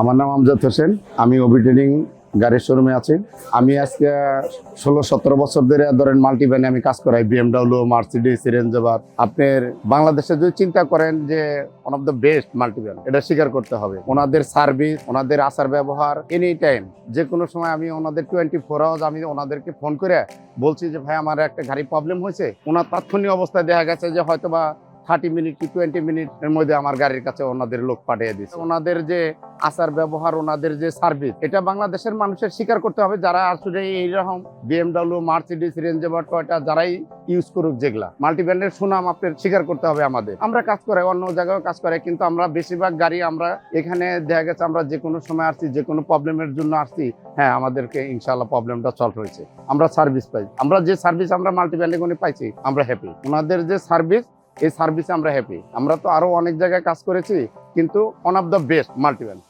আমার নাম আমজাদ হোসেন। আমি ওবি ট্রেনিং গাড়ির শোরুমে আছি। আমি আজকে ষোলো সতেরো বছর ধরে ধরেন মাল্টিভ্যানে আমি কাজ করাই। বিএমডাব্লিউ মার্সিডিস রেঞ্জাবার আপনার বাংলাদেশে যদি চিন্তা করেন যে one of the best multivan এটা স্বীকার করতে হবে। ওনাদের সার্ভিস ওনাদের আচার ব্যবহার এনি টাইম যে কোনো সময় আমি ওনাদের টোয়েন্টি ফোর আওয়ার্স আমি ওনাদেরকে ফোন করে বলছি যে, ভাই, আমার একটা গাড়ি প্রবলেম হয়েছে। ওনার তাৎক্ষণিক অবস্থায় দেখা গেছে যে হয়তো বা থার্টি মিনিট কি টোয়েন্টি মিনিটের মধ্যে আমার গাড়ির কাছে ওনাদের লোক পাঠিয়ে দিচ্ছে ওনাদের যে আচার ব্যবহার, ওনাদের যে সার্ভিস এটা বাংলাদেশের মানুষের স্বীকার করতে হবে। যারা আসলে এইরকম BMW Mercedes range rover Toyota যারাই ইউজ করুক যেগুলা মাল্টিব্র্যান্ডের সুনাম আপনার স্বীকার করতে হবে আমাদের। আমরা কাজ করে, অন্য জায়গায় কাজ করে, কিন্তু আমরা বেশিরভাগ গাড়ি আমরা এখানে দেখা গেছে আমরা যে কোনো সময় আসছি যে কোনো প্রবলেমের জন্য আসছি হ্যাঁ আমাদেরকে ইনশাল্লাহ প্রবলেমটা সলভ হয়েছে। আমরা সার্ভিস পাই। আমরা যে সার্ভিস আমরা মাল্টিব্র্যান্ডে পাইছি, আমরা হ্যাপি ওনাদের যে সার্ভিস এই সার্ভিসে আমরা হ্যাপি আমরা তো আরও অনেক জায়গায় কাজ করেছি, কিন্তু one of the best multibrand